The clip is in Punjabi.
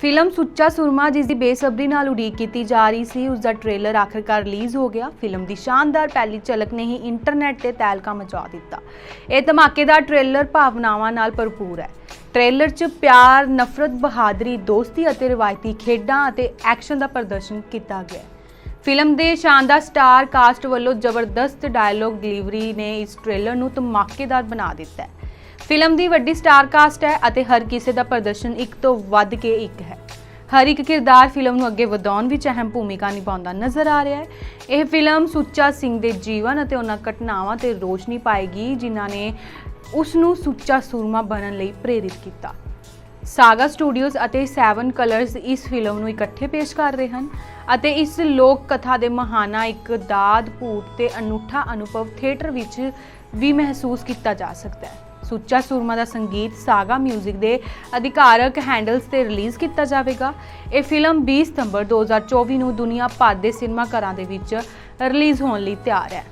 ਫਿਲਮ ਸੁੱਚਾ ਸੁਰਮਾ ਜਿਸ ਦੀ ਬੇਸਬਰੀ ਨਾਲ ਉਡੀਕ ਕੀਤੀ ਜਾ ਰਹੀ ਸੀ ਉਸ ਦਾ ਟ੍ਰੇਲਰ ਆਖਰਕਾਰ ਰਿਲੀਜ਼ ਹੋ ਗਿਆ। ਫਿਲਮ ਦੀ ਸ਼ਾਨਦਾਰ ਪਹਿਲੀ ਝਲਕ ਨੇ ਹੀ ਇੰਟਰਨੈਟ ਤੇ ਤਹਿਲਕਾ ਮਚਾ ਦਿੱਤਾ। ਇਹ ਧਮਾਕੇਦਾਰ ਟ੍ਰੇਲਰ ਭਾਵਨਾਵਾਂ ਨਾਲ ਭਰਪੂਰ ਹੈ। ਟ੍ਰੇਲਰ 'ਚ ਪਿਆਰ, ਨਫ਼ਰਤ, ਬਹਾਦਰੀ, ਦੋਸਤੀ ਅਤੇ ਰਵਾਇਤੀ ਖੇਡਾਂ ਅਤੇ ਐਕਸ਼ਨ ਦਾ ਪ੍ਰਦਰਸ਼ਨ ਕੀਤਾ ਗਿਆ ਹੈ। ਫਿਲਮ ਦੇ ਸ਼ਾਨਦਾਰ ਸਟਾਰ ਕਾਸਟ ਵੱਲੋਂ ਜ਼ਬਰਦਸਤ ਡਾਇਲੌਗ ਡਿਲੀਵਰੀ ਨੇ ਇਸ ਟ੍ਰੇਲਰ ਨੂੰ ਧਮਾਕੇਦਾਰ ਬਣਾ ਦਿੱਤਾ ਹੈ। ਫਿਲਮ ਦੀ ਵੱਡੀ ਸਟਾਰ ਕਾਸਟ ਹੈ ਅਤੇ ਹਰ ਕਿਸੇ ਦਾ ਪ੍ਰਦਰਸ਼ਨ ਇੱਕ ਤੋਂ ਵੱਧ ਕੇ ਇੱਕ ਹੈ। ਹਰ ਇੱਕ ਕਿਰਦਾਰ ਫਿਲਮ ਨੂੰ ਅੱਗੇ ਵਧਾਉਣ ਵਿੱਚ ਅਹਿਮ ਭੂਮਿਕਾ ਨਿਭਾਉਂਦਾ ਨਜ਼ਰ ਆ ਰਿਹਾ ਹੈ। ਇਹ ਫਿਲਮ ਸੁੱਚਾ ਸਿੰਘ ਦੇ ਜੀਵਨ ਅਤੇ ਉਹਨਾਂ ਘਟਨਾਵਾਂ ਤੇ ਰੋਸ਼ਨੀ ਪਾਏਗੀ, ਜਿਨ੍ਹਾਂ ਨੇ ਉਸ ਨੂੰ ਸੁੱਚਾ ਸੂਰਮਾ ਬਣਨ ਲਈ ਪ੍ਰੇਰਿਤ ਕੀਤਾ। ਸਾਗਾ ਸਟੂਡੀਓਜ਼ ਅਤੇ 7 ਕਲਰਸ ਇਸ ਫਿਲਮ ਨੂੰ ਇਕੱਠੇ ਪੇਸ਼ ਕਰ ਰਹੇ ਹਨ ਅਤੇ ਇਸ ਲੋਕ ਕਥਾ ਦੇ ਮਹਾਨਾ ਇੱਕ ਦਾਦ, ਭੂਤ ਤੇ ਅਨੂਠਾ ਅਨੁਭਵ ਥੀਏਟਰ ਵਿੱਚ ਵੀ ਮਹਿਸੂਸ ਕੀਤਾ ਜਾ ਸਕਦਾ ਹੈ। ਸੁੱਚਾ ਸੂਰਮਾ ਦਾ ਸੰਗੀਤ ਸਾਗਾ 뮤직 ਦੇ ਅਧਿਕਾਰਕ ਹੈਂਡਲਸ ਤੇ ਰਿਲੀਜ਼ ਕੀਤਾ ਜਾਵੇਗਾ। ਇਹ ਫਿਲਮ 20 ਸਤੰਬਰ 2024 ਨੂੰ ਦੁਨੀਆ ਭਰ ਦੇ ਸਿਨੇਮਾ ਘਰਾਂ ਦੇ ਵਿੱਚ ਰਿਲੀਜ਼ ਹੋਣ ਲਈ ਤਿਆਰ ਹੈ।